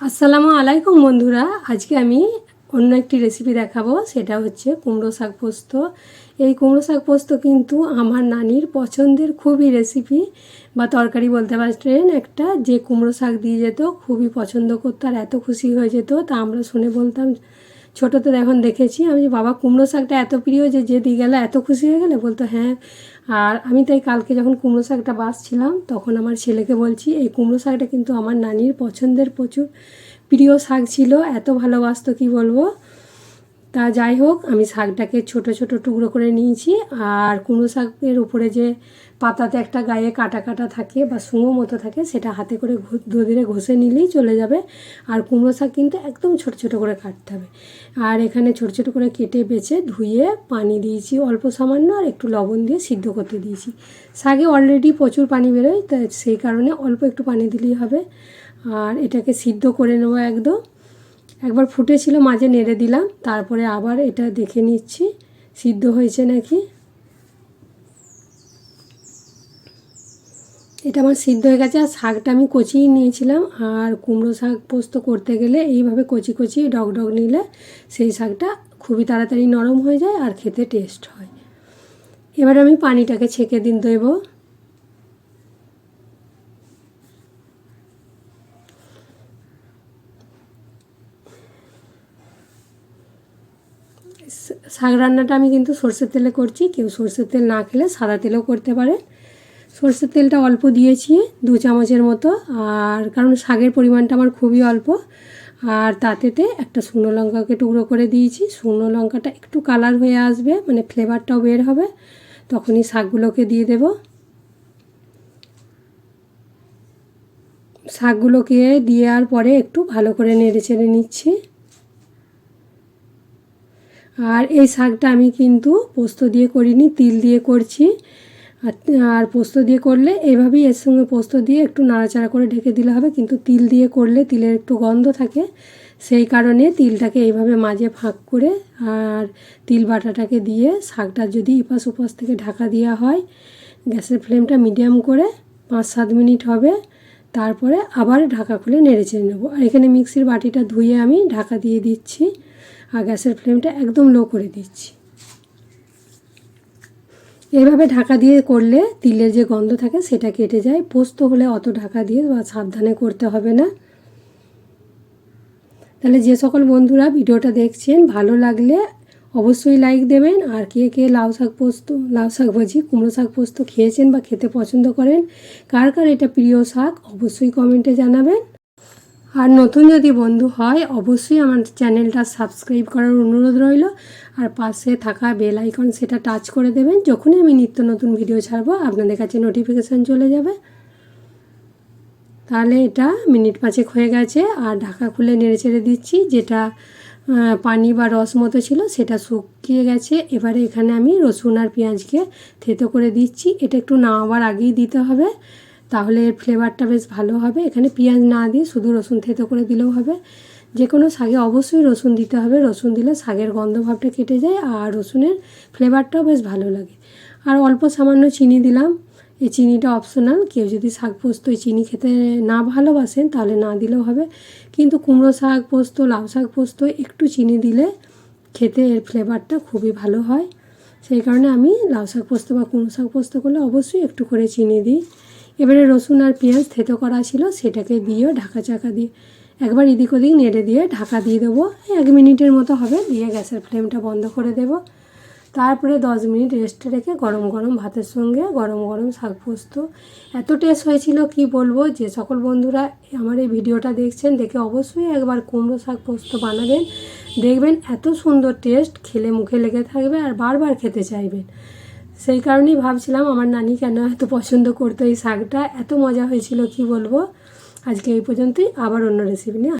আসসালামু আলাইকুম বন্ধুরা। আজকে আমি অন্য একটি রেসিপি দেখাবো, সেটা হচ্ছে কুমড়ো শাক পোস্ত। এই কুমড়ো শাক পোস্ত কিন্তু আমার নানির পছন্দের খুবই রেসিপি বা তরকারি বলতে পারেন একটা। যে কুমড়ো শাক দিয়ে যেত, খুবই পছন্দ করতো আর এত খুশি হয়ে যেত, তা আমরা শুনে বলতাম ছোটোতে এখন দেখেছি। আমি বাবা, কুমড়ো শাকটা এত প্রিয় যে যে দিয়ে গেলে, এত খুশি হয়ে গেলে? বলতো হ্যাঁ। আর আমি তাই কালকে যখন কুমড়ো শাকটা বাসছিলাম তখন আমার ছেলেকে বলছি, এই কুমড়ো শাকটা কিন্তু আমার নানির পছন্দের প্রচুর প্রিয় শাক ছিল, এত ভালোবাসতো, কি বলব? তা যাই হোক, আমি শাকটাকে ছোট ছোট টুকরো করে নিয়েছি আর কুমড়ো শাকের উপরে যে পাতাতে একটা গায়ে কাটা কাটা থাকে বা সুঙো মতো থাকে, সেটা হাতে করে ধীরে ঘষে নিলেই চলে যাবে। আর কুমড়ো শাক কিন্তু একদম ছোট ছোট করে কাটতে হবে। আর এখানে ছোট ছোট করে কেটে বেছে ধুয়ে পানি দিয়েছি অল্প সামান্য আর একটু লবণ দিয়ে সিদ্ধ করতে দিয়েছি। শাকে অলরেডি প্রচুর পানি বেরোয়, তাই সেই কারণে অল্প একটু পানি দিলেই হবে। আর এটাকে সিদ্ধ করে নেব একদম। একবার ফুটেছিল, মাঝে নেড়ে দিলাম, তারপরে আবার এটা দেখে নিচ্ছি, সিদ্ধ হয়েছে নাকি? এটা আমার সিদ্ধ হয়ে গেছে, আর শাকটা আমি কচিয়ে নিয়েছিলাম, আর কুমড়ো শাক পোস্ত করতে গেলে এইভাবে কচি কচি ডগ ডগ নিলে সেই শাকটা খুবই তাড়াতাড়ি নরম হয়ে যায় আর খেতে টেস্ট হয়। এবার আমি পানিটাকে ছেঁকে দিন দেবো। শাক রান্নাটা আমি কিন্তু সর্ষের তেলে করছি। কেউ সর্ষের তেল না খেলে সাদা তেলেও করতে পারে। সর্ষের তেলটা অল্প দিয়েছি, দু চামচের মতো। আর কারণ শাকের পরিমাণটা আমার খুবই অল্প। আর তাতেতে একটা শুকনো লঙ্কাকে টুকরো করে দিয়েছি। শুকনো লঙ্কাটা একটু কালার হয়ে আসবে মানে ফ্লেভারটাও বের হবে। তখনই শাকগুলোকে দিয়ে দেব। শাকগুলোকে দেওয়ার পরে একটু ভালো করে নেড়ে চেড়ে নিচ্ছি। আর এই শাকটা আমি কিন্তু পোস্ত দিয়ে করিনি, তিল দিয়ে করছি। আর পোস্ত দিয়ে করলে এভাবেই এর সঙ্গে পোস্ত দিয়ে একটু নাড়াচাড়া করে ঢেকে দিলে হবে। কিন্তু তিল দিয়ে করলে তিলের একটু গন্ধ থাকে, সেই কারণে তিলটাকে এইভাবে মাঝে ফাঁক করে আর তিল বাটাটাকে দিয়ে শাকটা যদি ইপাস উপাস থেকে ঢাকা দেওয়া হয়, গ্যাসের ফ্লেমটা মিডিয়াম করে পাঁচ সাত মিনিট হবে। তারপরে আবার ঢাকা খুলে নেড়ে চেড়ে নেব। আর এখানে মিক্সির বাটিটা ধুয়ে আমি ঢাকা দিয়ে দিচ্ছি আর গ্যাসের ফ্লেমটা একদম লো করে দিচ্ছি। এভাবে ঢাকা দিয়ে করলে তিলের যে গন্ধ থাকে সেটা কেটে যায়। পোস্ত হলে অত ঢাকা দিয়ে বা সাবধানে করতে হবে না। তাহলে যে সকল বন্ধুরা ভিডিওটা দেখছেন, ভালো লাগলে অবশ্যই লাইক দেবেন। আর কে কে লাউ শাক পোস্ত, লাউ শাক ভাজি কুমড়ো শাক পোস্ত খেয়েছেন বা খেতে পছন্দ করেন, কার কার এটা প্রিয় শাক অবশ্যই কমেন্টে জানাবেন। আর নতুন যদি বন্ধু হয়, অবশ্যই আমার চ্যানেলটা সাবস্ক্রাইব করার অনুরোধ রইল। আর পাশে থাকা বেল আইকন সেটা টাচ করে দেবেন। যখনই আমি নিত্য নতুন ভিডিও ছাড়বো, আপনাদের কাছে নোটিফিকেশান চলে যাবে। তাহলে এটা মিনিট পাঁচেক হয়ে গেছে, আর ঢাকা খুলে নেড়ে চেড়ে দিচ্ছি, যেটা পানি বা রস মতো ছিল, সেটা শুকিয়ে গেছে। এবারে এখানে আমি রসুন আর পেঁয়াজকে থেতো করে দিচ্ছি। এটা একটু নামাবার আগেই দিতে হবে, তাহলে এর ফ্লেভারটা বেশ ভালো হবে। এখানে পেঁয়াজ না দিয়ে শুধু রসুন থেতো করে দিলেও হবে। যে কোনো শাকে অবশ্যই রসুন দিতে হবে। রসুন দিলে শাকের গন্ধভাবটা কেটে যায় আর রসুনের ফ্লেভারটাও বেশ ভালো লাগে। আর অল্প সামান্য চিনি দিলাম। এই চিনিটা অপশনাল কেউ যদি শাক পোস্ত চিনি খেতে না ভালোবাসেন, তাহলে না দিলেও হবে। কিন্তু কুমড়ো শাক পোস্ত, লাউ শাক পোস্ত, একটু চিনি দিলে খেতে এর ফ্লেভারটা খুবই ভালো হয়। সেই কারণে আমি লাউ শাক পোস্ত বা কুমড়ো শাক পোস্ত করলে অবশ্যই একটু করে চিনি দিই। এবারে রসুন আর পেঁয়াজ থেতো করা ছিল, সেটাকে দিয়েও ঢাকা চাকা দিয়ে একবার এদিক ওদিক নেড়ে দিয়ে ঢাকা দিয়ে দেবো। এক মিনিটের মতো হবে, দিয়ে গ্যাসের ফ্লেমটা বন্ধ করে দেবো। তারপরে দশ মিনিট রেস্টে রেখে গরম গরম ভাতের সঙ্গে গরম গরম শাক পোস্ত। এত টেস্ট হয়েছিল, কি বলব? যে সকল বন্ধুরা আমার এই ভিডিওটা দেখছেন, দেখে অবশ্যই একবার কুমড়ো শাক পোস্ত বানাবেন। দেখবেন এত সুন্দর টেস্ট খেলে মুখে লেগে থাকবে আর বারবার খেতে চাইবেন। সেই কারণেই ভাবছিলাম, আমার নানি কেন এত পছন্দ করতো এই শাকটা? এত মজা হয়েছিল, কি বলব? আজকে এই পর্যন্তই, আবার অন্য রেসিপি নিয়ে